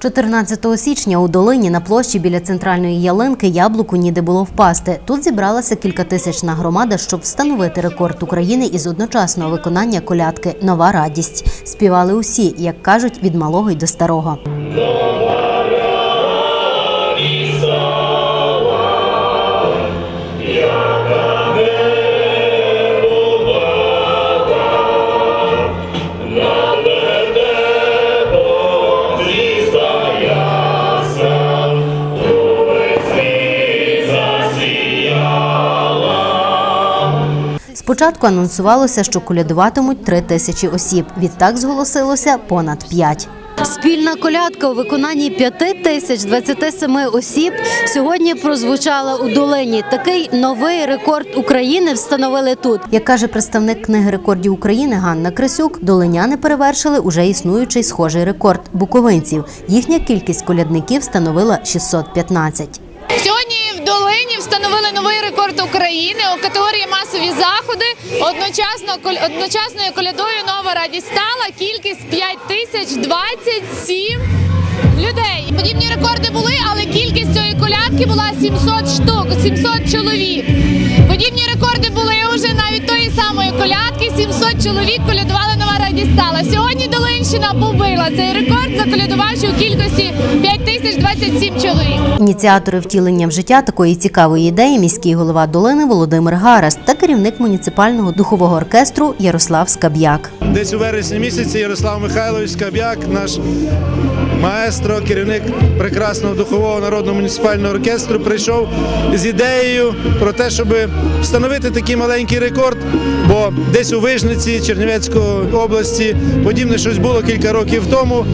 14 січня у долині на площі біля центральної ялинки яблуку ніде було впасти. Тут зібралася кількатисячна громада, щоб встановити рекорд України із одночасного виконання колядки Нова радість. Співали усі, як кажуть, від малого й до старого. Спочатку анонсувалося, що колядуватимуть три тисячі осіб. Відтак зголосилося понад п'ять. Спільна колядка у виконанні 5 тисяч 27 осіб сьогодні прозвучала у долині. Такий новий рекорд України встановили тут. Як каже представник книги рекордів України Ганна Крисюк, долиняни перевершили уже існуючий схожий рекорд буковинців. Їхня кількість колядників становила 615. Встановили новий рекорд України у категорії масові заходи. Одночасно одночасною колядою нова радість стала кількість 5027 людей. Подібні рекорди були, але кількість цієї колядки була 700 штук, 700 чоловік. Подібні рекорди були 700 чоловік колядували нова радість стала. Сьогодні Долинщина побила цей рекорд, заколядувавши у кількості 5027 чоловік. Ініціатори втілення в життя такої цікавої ідеї міський голова долини Володимир Гарас та керівник муніципального духового оркестру Ярослав Скаб'як. Десь у вересні місяці Ярослав Михайлович Скаб'як, наш маестро, керівник прекрасного духового народного муніципального оркестру, прийшов з ідеєю про те, щоб встановити такий маленький рекорд. Бо десь у Вижниці Чернівецької області подібне щось було кілька років тому.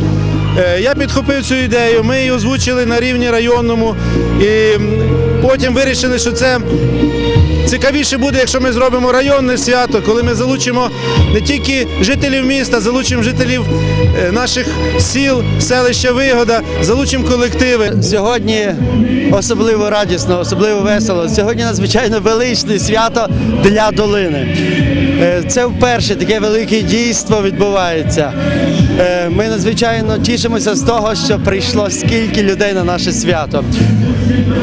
Е, Я підхопив цю ідею, ми її озвучили на рівні районному і потім вирішили, що це Цікавіше буде, якщо ми зробимо районне свято, коли ми залучимо не тільки жителів міста, залучимо жителів е, наших сіл, селища Вигода, залучимо колективи. Сьогодні особливо радісно, особливо весело. Сьогодні надзвичайно величне свято для долини. Е, Це вперше таке велике дійство відбувається. Е, Ми надзвичайно тішимося з того, що прийшло скільки людей на наше свято.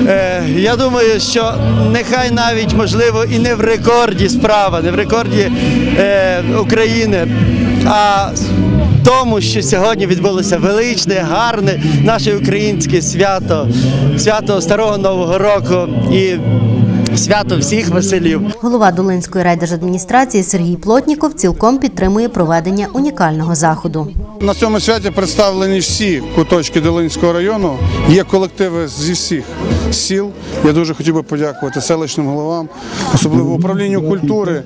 Е, Я думаю, що нехай навіть можливо і не в рекорді справа, не в рекорді е, України, а тому, що сьогодні відбулося величне, гарне наше українське свято, свято Старого Нового року і свято всіх веселів. Голова Долинської райдержадміністрації Сергій Плотніков цілком підтримує проведення унікального заходу. На цьому святі представлені всі куточки Долинського району. Є колективи зі всіх сіл. Я дуже хотів би подякувати селищним головам, особливо управлінню культури,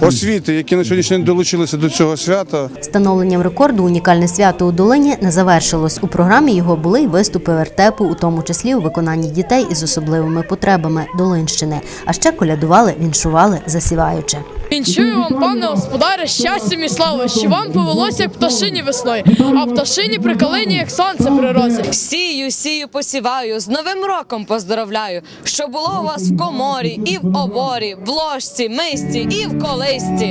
освіти, які на сьогоднішній день долучилися до цього свята. Встановленням рекорду унікальне свято у Долині не завершилось. У програмі його були й виступи вертепу, у тому числі у виконанні дітей із особливими потребами Долинщини. А ще колядували, віншували, засіваючи. Вінчую вам, пане господаре, щастям і слави, що вам повелося, як пташині весною, а пташині при як сонце при розі. Сію, сію, посіваю, з Новим роком поздоровляю, що було у вас в коморі, і в оборі, в ложці, мисті, і в колисці.